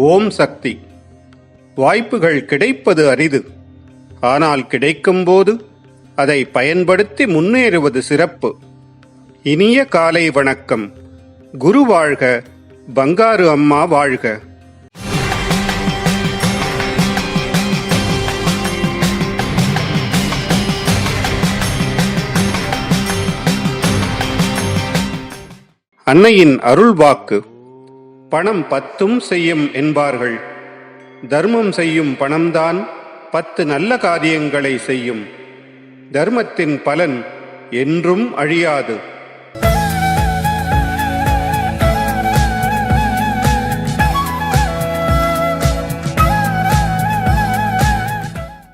ஓம் சக்தி. வாய்ப்புகள் கிடைப்பது அரிது. ஆனால் கிடைக்கும்போது அதை பயன்படுத்தி முன்னேறுவது சிறப்பு. இனிய காலை வணக்கம். குரு வாழ்க பங்காரு அம்மா வாழ்க. அன்னையின் அருள் வாக்கு பணம் பத்தும் செய்யும் என்பார்கள். தர்மம் செய்யும் பணம்தான் பத்து நல்ல காரியங்களை செய்யும். தர்மத்தின் பலன் என்றும் அழியாது.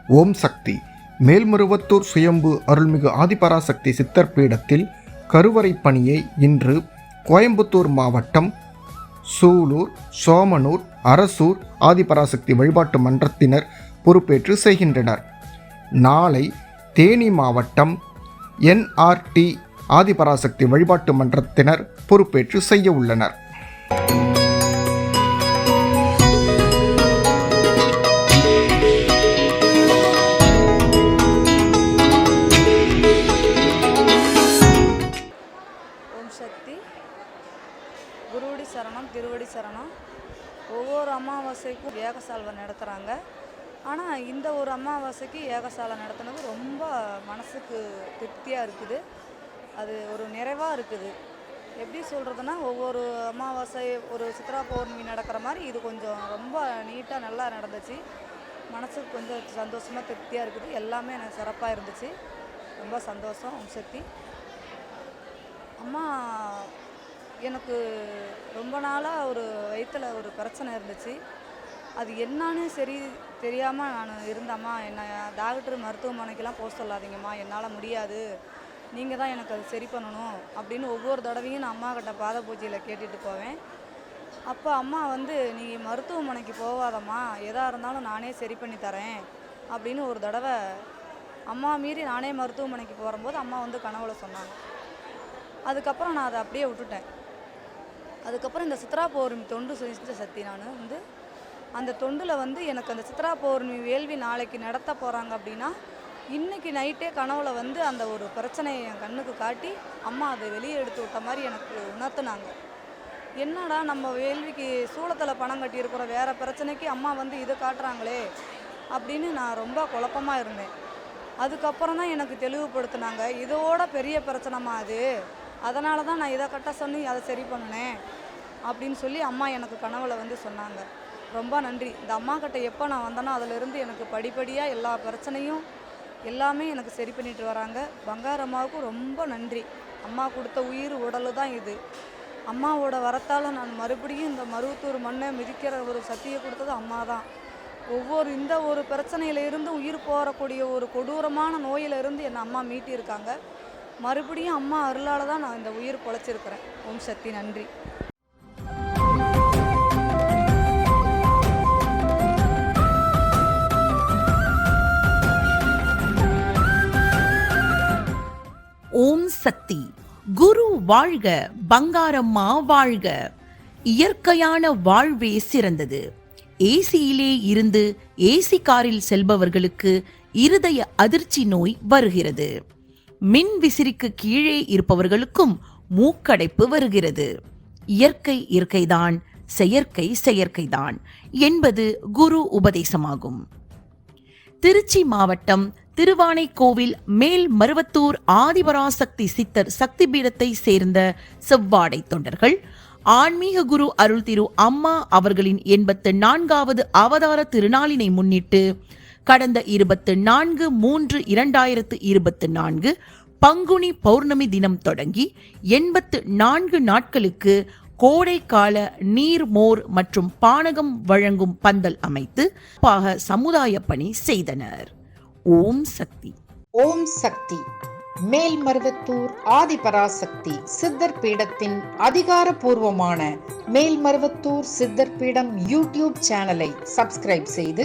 ஓம் சக்தி. மேல்மருவத்தூர் சுயம்பு அருள்மிகு ஆதிபராசக்தி சித்தர் பீடத்தில் கருவறை பணியை இன்று கோயம்புத்தூர் மாவட்டம் சூலூர் சோமனூர் அரசூர் ஆதிபராசக்தி வழிபாட்டு மன்றத்தினர் பொறுப்பேற்று செய்கின்றனர். நாளை தேனி மாவட்டம் என்ஆர்டி ஆதிபராசக்தி வழிபாட்டு மன்றத்தினர் பொறுப்பேற்று செய்ய உள்ளனர். ஒவ்வொரு அமாவாசைக்கும் ஏகசால்வை நடத்துகிறாங்க ஆனால் இந்த ஒரு அமாவாசைக்கு ஏகசாலை நடத்துனது ரொம்ப மனசுக்கு திருப்தியாக இருக்குது. அது ஒரு நிறைவாக இருக்குது. எப்படி சொல்கிறதுனா ஒவ்வொரு அமாவாசை ஒரு சித்ரா பௌர்ணமி நடக்கிற மாதிரி இது கொஞ்சம் ரொம்ப நீட்டாக நல்லா நடந்துச்சு. மனசுக்கு கொஞ்சம் சந்தோஷமாக திருப்தியாக இருக்குது. எல்லாமே எனக்கு சிறப்பாக இருந்துச்சு. ரொம்ப சந்தோஷம் சக்தி. அம்மா எனக்கு ரொம்ப நாளாக ஒரு வயிற்றில் ஒரு பிரச்சனை இருந்துச்சு. அது என்னன்னு சரி தெரியாமல் நான் இருந்தம்மா. என்ன டாக்டர் மருத்துவமனைக்கெல்லாம் போக சொல்லாதீங்கம்மா. என்னால் முடியாது. நீங்கள் தான் எனக்கு அது சரி பண்ணணும் அப்படின்னு ஒவ்வொரு தடவையும் நான் அம்மா கிட்ட பாத பூஜையில் கேட்டுட்டு போவேன். அப்போ அம்மா வந்து நீ மருத்துவமனைக்கு போகாதம்மா. எதாக இருந்தாலும் நானே சரி பண்ணி தரேன். அப்படின்னு ஒரு தடவை அம்மா மீறி நானே மருத்துவமனைக்கு போகும்போது அம்மா வந்து கனவுல சொன்னாங்க. அதுக்கப்புறம் நான் அதை அப்படியே விட்டுட்டேன். அதுக்கப்புறம் இந்த சித்ரா பௌர்ணமி தொண்டு செஞ்ச சக்தி நான் வந்து அந்த தொண்டில் வந்து எனக்கு அந்த சித்ரா பௌர்ணமி வேள்வி நாளைக்கு நடத்த போகிறாங்க அப்படின்னா இன்றைக்கி நைட்டே கனவுல வந்து அந்த ஒரு பிரச்சனையை என் கண்ணுக்கு காட்டி அம்மா அதை வெளியே எடுத்து விட்ட மாதிரி எனக்கு உணர்த்துனாங்க. என்னடா நம்ம வேள்விக்கு சூளத்தில் பணம் கட்டியிருக்கிறோம் வேறு பிரச்சனைக்கு அம்மா வந்து இதை காட்டுறாங்களே அப்படின்னு நான் ரொம்ப குழப்பமாக இருந்தேன். அதுக்கப்புறம் தான் எனக்கு தெளிவுபடுத்தினாங்க இதோட பெரிய பிரச்சனைமா அது. அதனால தான் நான் இதை கட்ட சொல்லி அதை சரி பண்ணினேன் அப்படின்னு சொல்லி அம்மா எனக்கு கனவுல வந்து சொன்னாங்க. ரொம்ப நன்றி. இந்த அம்மா கிட்ட எப்போ நான் வந்தேனோ அதிலிருந்து எனக்கு படிப்படியாக எல்லா பிரச்சனையும் எல்லாமே எனக்கு சரி பண்ணிட்டு வராங்க. பங்காரம்மாவுக்கும் ரொம்ப நன்றி. அம்மா கொடுத்த உயிர் உடல் தான் இது. அம்மாவோட வரத்தால் நான் மறுபடியும் இந்த மருவத்தூர் மண்ணை மிதிக்கிற ஒரு சக்தியை கொடுத்தது அம்மா தான். ஒவ்வொரு இந்த ஒரு பிரச்சனையிலிருந்து உயிர் போகக்கூடிய ஒரு கொடூரமான நோயிலிருந்து என்னை அம்மா மீட்டியிருக்காங்க மறுபடியும் அம்மா அருளால் தான் நான் இந்த உயிர் பொழைச்சிருக்கிறேன். ஓம் சக்தி நன்றி. ஓம் சக்தி. குரு வாழ்க பங்காரம்மா வாழ்க. இயற்கையான வாழ்வே சிறந்தது. ஏசியிலே இருந்து ஏசி காரில் செல்பவர்களுக்கு இருதய அதிர்ச்சி நோய் வருகிறது. மின் விசிறிக்கு கீழே இருப்பவர்களுக்கும் மூக்கடைப்பு வருகிறது. இயற்கை இயற்கைதான் செயற்கை செயற்கைதான் என்பது குரு உபதேசமாகும். திருச்சி மாவட்டம் திருவானைக்கோவில் மேல் மருவத்தூர் ஆதிபராசக்தி சித்தர் சக்தி பீடத்தை சேர்ந்த செவ்வாடை தொண்டர்கள் ஆன்மீக குரு அருள் திரு அம்மா அவர்களின் எண்பத்து நான்காவது அவதார திருநாளினை முன்னிட்டு கடந்த இருபத்து நான்கு மூன்று இரண்டாயிரத்து இருபத்து நான்கு பங்குனி பௌர்ணமி தினம் தொடங்கி எண்பத்து நான்கு நாட்களுக்கு கோடைக்கால நீர் மோர் மற்றும் பானகம் வழங்கும் பந்தல் அமைத்து பாக சமுதாய பணி செய்தனர். ஓம் சக்தி. ஓம் சக்தி. மேல்மருவத்தூர் ஆதிபராசக்தி சித்தர் பீடத்தின் அதிகாரபூர்வமான மேல்மருவத்தூர் சித்தர் பீடம் யூடியூப் சேனலை சப்ஸ்கிரைப் செய்து